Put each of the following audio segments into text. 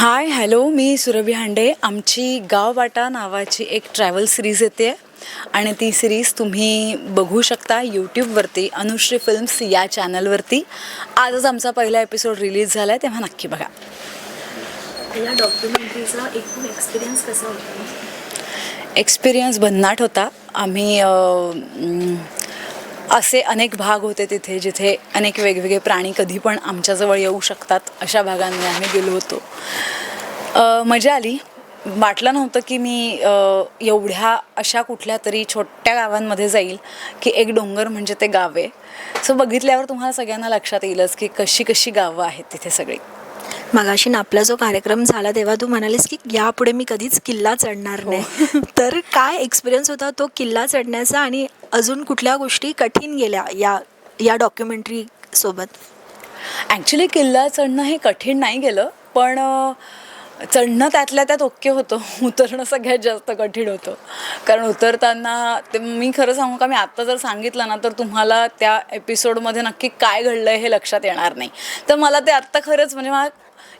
Hi hello मी सुरभी हांडे. आमची गाववाटा नावाची एक ट्रॅव्हल सिरीज येते. आणि ती सिरीज तुम्ही बघू शकता यूट्यूबवरती अनुश्री फिल्म्स या चॅनलवरती आजच आमचा पहिला एपिसोड रिलीज झाला आहे तेव्हा नक्की बघा. या डॉक्युमेंटरीचा एकूण एक्सपिरियन्स कसा होता? एक्सपिरियन्स भन्नाट होता. आम्ही असे अनेक भाग होते तिथे जिथे अनेक वेगवेगळे प्राणी कधी पण आमच्याजवळ येऊ शकतात अशा भागांनी आम्ही गेलो होतो. मजा आली. वाटलं नव्हतं की मी एवढ्या अशा कुठल्या तरी छोट्या गावांमध्ये जाईल की एक डोंगर म्हणजे ते गाव आहे. सो बघितल्यावर तुम्हाला सगळ्यांना लक्षात येईलच की कशी कशी गावं आहेत तिथे सगळी. मगाशी ना आपला जो कार्यक्रम झाला तेव्हा तू म्हणालीस की यापुढे मी कधीच किल्ला चढणार नाही. तर काय एक्सपिरियन्स होता तो किल्ला चढण्याचा आणि अजून कुठल्या गोष्टी कठीण गेल्या या या डॉक्युमेंटरी सोबत? ॲक्च्युली किल्ला चढणं हे कठीण नाही गेलं पण चढणं त्यातल्या त्यात ओके होतं. उतरणं सगळ्यात जास्त कठीण होतं. कारण उतरताना ते मी खरं सांगू का मी आत्ता जर सांगितलं ना तर तुम्हाला त्या एपिसोडमध्ये नक्की काय घडलं हे लक्षात येणार नाही. तर मला ते आत्ता खरंच म्हणजे मला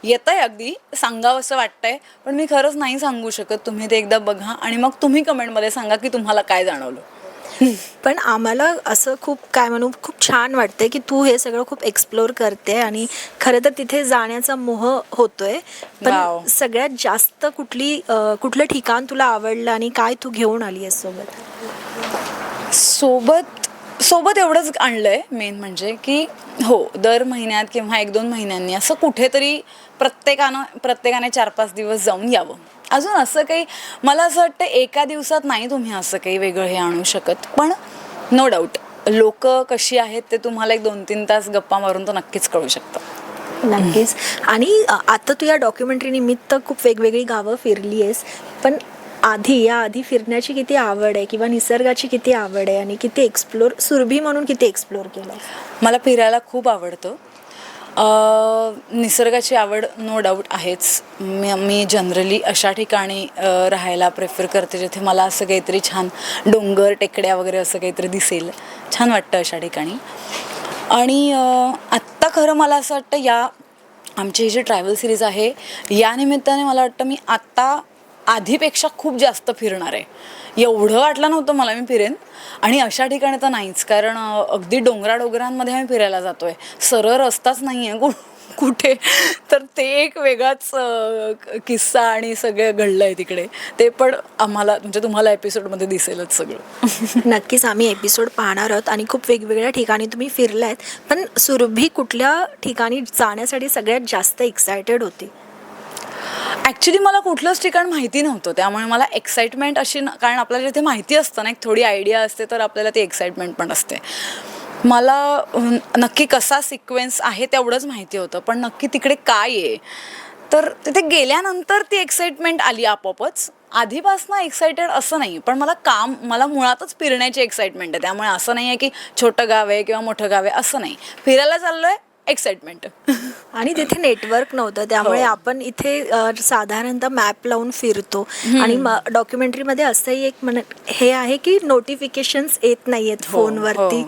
येतं आहे अगदी सांगावं असं वाटतंय पण मी खरंच नाही सांगू शकत. तुम्ही ते एकदा बघा आणि मग तुम्ही कमेंटमध्ये सांगा की तुम्हाला काय जाणवलं. पण आम्हाला असं खूप काय म्हणू खूप छान वाटते की तू हे सगळं खूप एक्सप्लोअर करते आणि खरं तर तिथे जाण्याचा मोह होतोय. पण सगळ्यात जास्त कुठली कुठलं ठिकाण तुला आवडलं आणि काय तू घेऊन आली आहेस सोबत? सोबत सोबत एवढंच आणलं आहे मेन म्हणजे की हो दर महिन्यात किंवा एक दोन महिन्यांनी असं कुठेतरी प्रत्येकानं प्रत्येकाने चार पाच दिवस जाऊन यावं. अजून असं काही मला असं वाटतं एका दिवसात नाही तुम्ही असं काही वेगळं हे आणू शकत. पण नो डाऊट लोक कशी आहेत ते तुम्हाला एक दोन तीन तास गप्पा मारून तर नक्कीच कळू शकतं. नक्कीच. आणि आता तू या डॉक्युमेंटरी निमित्त खूप वेगवेगळी गावं फिरली आहेस पण आधी या आधी फिरण्याची किती आवड आहे किंवा निसर्गाची किती आवड आहे आणि किती एक्सप्लोर सुरभी म्हणून किती एक्सप्लोर केलं मला फिरायला खूप आवडतं. निसर्गाची आवड नो डाऊट आहेच. मी मी जनरली अशा ठिकाणी राहायला प्रेफर करते जिथे मला असं काहीतरी छान डोंगर टेकड्या वगैरे असं काहीतरी दिसेल. छान वाटतं अशा ठिकाणी. आणि आत्ता खरं मला असं वाटतं या आमची ही जी ट्रॅव्हल सिरीज आहे या निमित्ताने मला वाटतं मी आत्ता आधीपेक्षा खूप जास्त फिरणार आहे. एवढं वाटलं नव्हतं मला मी फिरेन. आणि अशा ठिकाणी तर नाहीच. कारण अगदी डोंगरा डोंगरांमध्ये आम्ही फिरायला जातो आहे सरळ रस्ताच नाही आहे कु कुठे? तर ते एक वेगळाच किस्सा आणि सगळं घडलं आहे तिकडे. ते पण आम्हाला म्हणजे तुम्हाला एपिसोडमध्ये दिसेलच सगळं. नक्कीच आम्ही एपिसोड पाहणार आहोत आणि खूप वेगवेगळ्या ठिकाणी तुम्ही फिरलायत. पण सुरभी कुठल्या ठिकाणी जाण्यासाठी सगळ्यात जास्त एक्सायटेड होती? ॲक्च्युली मला कुठलंच ठिकाण माहिती नव्हतं. त्यामुळे मला एक्साइटमेंट अशी कारण आपल्याला जिथे माहिती असतं ना एक थोडी आयडिया असते तर आपल्याला ती एक्साइटमेंट पण असते. मला नक्की कसा सिक्वेन्स आहे तेवढंच माहिती होतं पण नक्की तिकडे काय आहे? तर तिथे गेल्यानंतर ती एक्साइटमेंट आली आपोआपच. आधीपासनं एक्सायटेड असं नाही पण मला काम मला मुळातच फिरण्याची एक्साइटमेंट आहे. त्यामुळे असं नाही आहे की छोटं गाव आहे किंवा मोठं गाव आहे असं नाही. फिरायला चाललो आहे एक्साइटमेंट आणि तिथे नेटवर्क नव्हतं त्यामुळे हो. आपण इथे अ, साधारणतः मॅप लावून फिरतो. आणि डॉक्युमेंटरीमध्ये असंही एक म्हण हे आहे की नोटिफिकेशन्स येत नाही आहेत हो, फोनवरती. हो.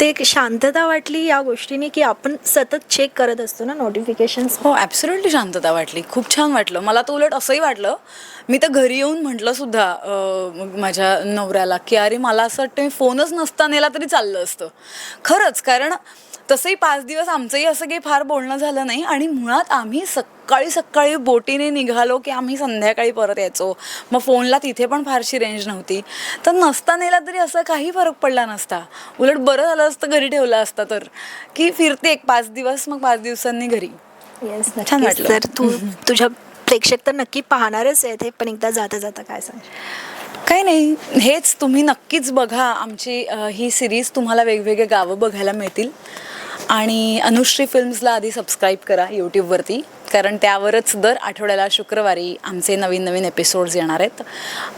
ते एक शांतता वाटली या गोष्टीने की आपण सतत चेक करत असतो ना नोटिफिकेशन्स हो ॲब्सोल्युटली शांतता वाटली. खूप छान वाटलं. मला तर उलट असंही वाटलं मी तर घरी येऊन म्हटलं सुद्धा माझ्या नवऱ्याला की अरे मला असं वाटतं मी फोनच नसता नेला तरी चाललं असतं. खरंच कारण तसंही पाच दिवस आमचंही असं काही फार बोलणं झालं नाही आणि मुळात आम्ही सकाळी सकाळी बोटीने निघालो की आम्ही संध्याकाळी परत यायचो. मग फोनला तिथे पण फारशी रेंज नव्हती. तर नसता नेला तरी असं काही फरक पडला नसता. उलट बरं झालं असतं घरी ठेवलं असतं तर. की फिरते एक पाच दिवस मग पाच दिवसांनी घरी. येस छान वाटलं. तर तू तुझ्या प्रेक्षक तर नक्की पाहणारच आहेत हे पण एकदा जाता जाता काय सांग काही नाही हेच तुम्ही नक्कीच बघा. आमची अ, ही सिरीज तुम्हाला वेगवेगळे गावं बघायला मिळतील. आणि अनुश्री फिल्म्सला आधी सबस्क्राईब करा यूट्यूबवरती कारण त्यावरच दर आठवड्याला शुक्रवारी आमचे नवीन नवीन एपिसोड्स येणार आहेत.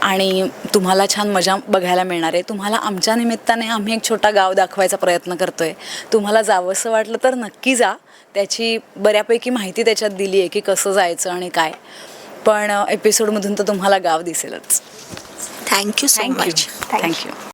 आणि तुम्हाला छान मजा बघायला मिळणार आहे. तुम्हाला आमच्या निमित्ताने आम्ही एक छोटा गाव दाखवायचा प्रयत्न करतो आहे तुम्हाला जावंसं वाटलं तर नक्की जा. त्याची बऱ्यापैकी माहिती त्याच्यात दिली आहे की कसं जायचं आणि काय. पण एपिसोडमधून तर तुम्हाला गाव दिसेलच. Thank you so thank you much thank you